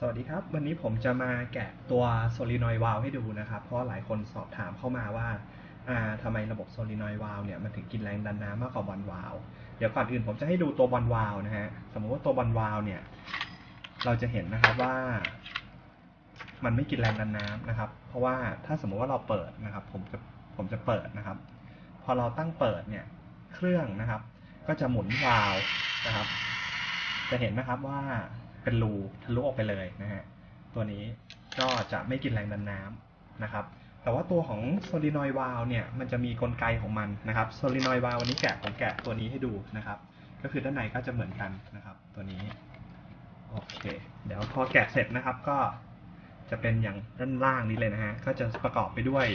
สวัสดีครับ วันนี้ผมจะมาแกะตัวโซลินอยวาลให้ดูนะครับ เพราะหลายคนสอบถามเข้ามาว่าอ่าทำไมระบบโซลินอยวาลเนี่ยมันถึงกินแรงดันน้ำมากกว่าบอลวาลเดี๋ยวก่อนอื่นผมจะให้ดูตัวบอลวาลนะฮะสมมติว่าตัวบอลวาลเนี่ย เราจะเห็นนะครับว่า มันไม่กินแรงดันน้ำนะครับ เพราะว่าถ้าสมมุติว่าเราเปิดนะครับ ผมจะผมจะเปิดนะครับ พอเราตั้งเปิดเนี่ยเครื่องนะครับ ก็จะหมุนวาลวนะครับ จะเห็นนะครับว่า เป็นรูทะลุออกไปเลยนะฮะตัวนี้ก็จะไม่กินแรงดันน้ำนะครับ แต่ว่าตัวของโซลินอยวาลเนี่ยมันจะมีกลไกของมันนะครับโซลินอยวาลวันนี้แกะผมแกะตัวนี้ให้ดูนะครับ ก็คือด้านในก็จะเหมือนกันนะครับตัวนี้โอเค เดี๋ยวพอแกะเสร็จนะครับก็จะเป็นอย่างด้านล่างนี้เลยนะฮะก็จะประกอบไปด้วย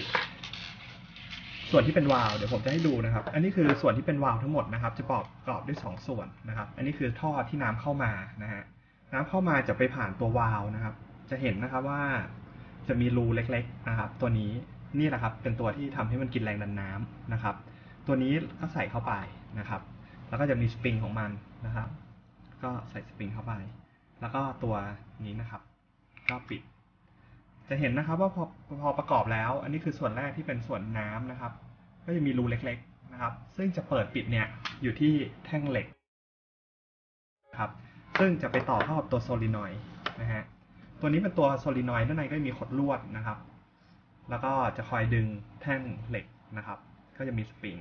ส่วนที่เป็นวาล์วเดี๋ยวผมจะให้ดูนะครับ อันนี้คือส่วนที่เป็นวาล์วทั้งหมดนะครับ จะประกอบด้วยสองส่วนนะครับ อันนี้คือท่อที่น้ำเข้ามานะฮะ น้ำเข้ามาจะไปผ่านตัววาล์วนะครับ จะเห็นนะครับว่าจะมีรูเล็กๆนะครับ ตัวนี้นี่แหละครับ เป็นตัวที่ทำให้มันกินแรงดันน้ำนะครับ ตัวนี้ก็ใส่เข้าไปนะครับ แล้วก็จะมีสปริงของมันนะครับ ก็ใส่สปริงเข้าไป แล้วก็ตัวนี้นะครับ ก็ปิด จะเห็นนะครับว่าพอพอประกอบแล้ว อันนี้คือส่วนแรกที่เป็นส่วนน้ำนะครับ ก็จะมีรูเล็กๆนะครับ ซึ่งจะเปิดปิดเนี่ยอยู่ที่แท่งเหล็กครับ ซึ่งจะไปต่อเข้ากับตัวโซลินอยด์นะฮะตัวนี้เป็นตัวโซลินอยด์ด้านในก็มีขดลวดนะครับ แล้วก็จะคอยดึงแท่งเหล็กนะครับ ก็จะมีสปริง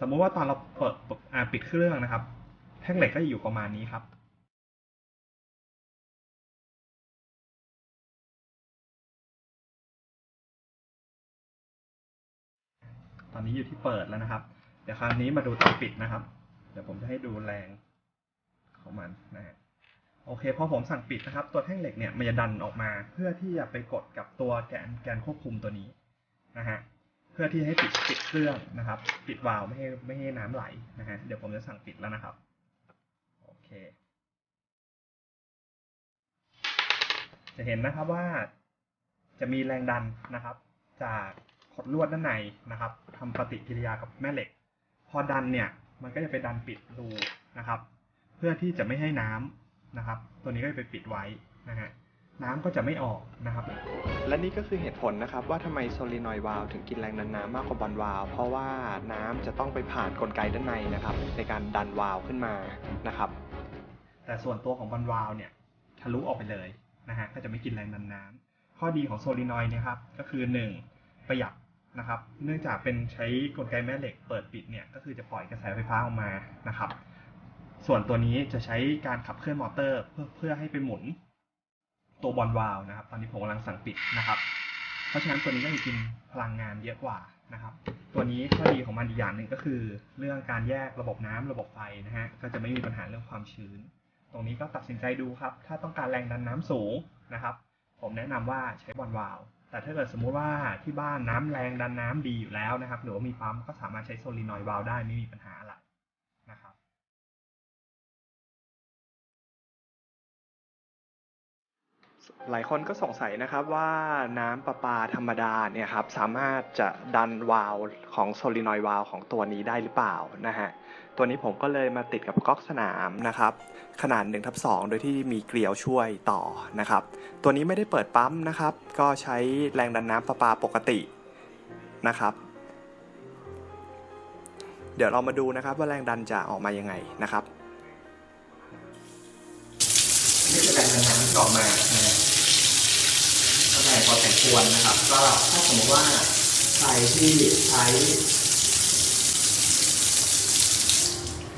สมมุติว่าตอนเราเปิดปิดเครื่องนะครับ แท่งเหล็กก็จะอยู่ประมาณนี้ครับตอนนี้อยู่ที่เปิดแล้วนะครับ เดี๋ยวคราวนี้มาดูตอนปิดนะครับ เดี๋ยวผมจะให้ดูแรง ของมันนะฮะโอเคพอผมสั่งปิดนะครับ ตัวแท่งเหล็กเนี่ยมันจะดันออกมา เพื่อที่จะไปกดกับตัวแกนแกนควบคุมตัวนี้นะฮะเพื่อที่ให้ปิดปิดเครื่องนะครับ ปิดวาล์วไม่ให้ไม่ให้น้ำไหลนะฮะเดี๋ยวผมจะสั่งปิดแล้วนะครับโอเค จะเห็นนะครับว่าจะมีแรงดันนะครับ จากขดลวดด้านในนะครับทำปฏิกิริยากับแม่เหล็ก พอดันเนี่ยมันก็จะไปดันปิดรูนะครับ เพื่อที่จะไม่ให้น้ำนะครับ ตัวนี้ก็จะไปปิดไว้นะฮะน้ำก็จะไม่ออกนะครับ และนี่ก็คือเหตุผลนะครับ ว่าทำไมโซลินอยวาลถึงกินแรงดันน้ำมากกว่าบอลวาลเพราะว่าน้ำจะต้องไปผ่านกลไกด้านในนะครับ ในการดันวาลขึ้นมานะครับ แต่ส่วนตัวของบอลวาล์วเนี่ยทะลุออกไปเลยนะฮะก็จะไม่กินแรงดันน้ำข้อดีของโซลินอยด์เนี่ยครับก็คือ 1 ประหยัดนะครับ เนื่องจากเป็นใช้กลไกแม่เหล็กเปิดปิดเนี่ยก็คือจะปล่อยกระแสไฟฟ้าออกมานะครับ ส่วนตัวนี้จะใช้การขับเคลื่อนมอเตอร์ เพื่อเพื่อให้ไปหมุนตัวบอลวาล์วนะครับ ตอนนี้ผมกำลังสั่งปิดนะครับ เพราะฉะนั้นตัวนี้ก็จะกินพลังงานเยอะกว่านะครับ ตัวนี้ข้อดีของมันอีกอย่างหนึ่งก็คือ เรื่องการแยกระบบน้ำระบบไฟนะฮะ ก็จะไม่มีปัญหาเรื่องความชื้น ตรงนี้ก็ตัดสินใจดูครับ ถ้าต้องการแรงดันน้ำสูงนะครับ ผมแนะนำว่าใช้บอลวาล์วแต่ถ้าเกิดสมมุติว่าที่บ้านน้ำแรงดันน้ำดีอยู่แล้วนะครับ หรือว่ามีปั๊มก็สามารถใช้โซลินอยด์วาล์วได้ไม่มีปัญหาอะไร หลายคนก็สงสัยนะครับว่าน้ำประปาธรรมดาเนี่ยครับสามารถจะดันวาล์วของโซลินอยวาล์วของตัวนี้ได้หรือเปล่านะฮะตัวนี้ผมก็เลยมาติดกับก๊อกสนามนะครับขนาด1ทับ2โดยที่มีเกลียวช่วยต่อนะครับตัวนี้ไม่ได้เปิดปั๊มนะครับ ก็ใช้แรงดันน้ำประปาปกตินะครับ เดี๋ยวเรามาดูนะครับว่าแรงดันจะออกมายังไงนะครับนี่คือแรงดันน้ำที่ออกมานะฮะก็แรงพอสม ควรนะครับ ก็ถ้าสมมติว่าใครที่ใช้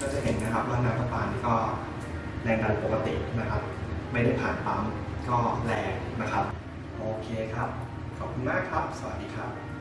ก็จะเห็นนะครับว่าน้ำประปานี่ก็แรงดันปกตินะครับ ไม่ได้ผ่านปั๊มก็แรงนะครับ โอเคครับ ขอบคุณมากครับ สวัสดีครับ